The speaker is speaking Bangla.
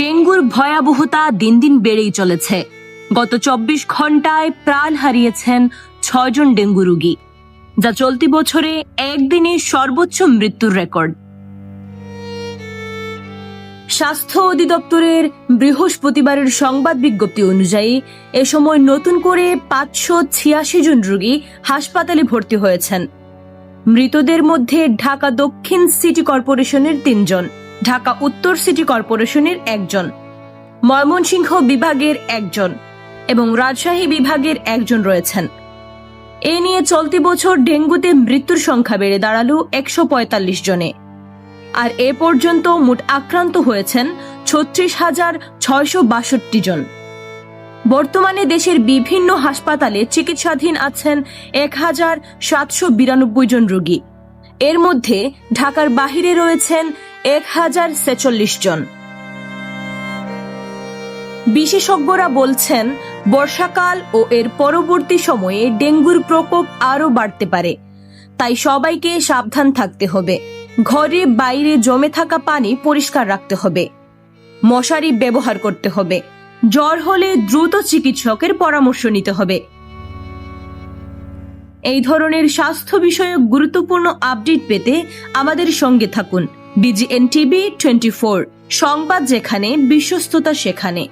ডেঙ্গুর ভয়াবহতা দিন দিন বেড়েই চলেছে। গত চব্বিশ ঘন্টায় প্রাণ হারিয়েছেন ছয়জন ডেঙ্গু রুগী, যা চলতি বছরে একদিনে সর্বোচ্চ মৃত্যুর রেকর্ড। স্বাস্থ্য অধিদপ্তরের বৃহস্পতিবারের সংবাদ বিজ্ঞপ্তি অনুযায়ী, এ সময় নতুন করে পাঁচশো ছিয়াশি জন রোগী হাসপাতালে ভর্তি হয়েছেন। মৃতদের মধ্যে ঢাকা দক্ষিণ সিটি কর্পোরেশনের তিনজন। ঢাকা উত্তর সিটি কর্পোরেশনের একজন, ময়মনসিংহ বিভাগের একজন এবং রাজশাহী বিভাগের একজন রয়েছেন। এ নিয়ে চলতি বছর ডেঙ্গুতে মৃত্যুর সংখ্যা বেড়ে দাঁড়াল একশো পঁয়তাল্লিশ জনে। আর এ পর্যন্ত মোট আক্রান্ত হয়েছেন ছত্রিশ হাজার ছয়শো বাষট্টি জন। বর্তমানে দেশের বিভিন্ন হাসপাতালে চিকিৎসাধীন আছেন এক হাজার সাতশো বিরানব্বই জন রোগী। এর মধ্যে ঢাকার বাহিরে রয়েছেন এক হাজার ছেচল্লিশ জন। বিশেষজ্ঞরা বলছেন, বর্ষাকাল ও এর পরবর্তী সময়ে ডেঙ্গুর প্রকোপ আরও বাড়তে পারে। তাই সবাইকে সাবধান থাকতে হবে। ঘরে বাইরে জমে থাকা পানি পরিষ্কার রাখতে হবে। মশারি ব্যবহার করতে হবে। জ্বর হলে দ্রুত চিকিৎসকের পরামর্শ নিতে হবে। এই ধরনের স্বাস্থ্য বিষয়ক গুরুত্বপূর্ণ আপডেট পেতে আমাদের সঙ্গে থাকুন। বিজিএন টিভি টোয়েন্টি সংবাদ যেখানে বিশ্বস্ততা সেখানে।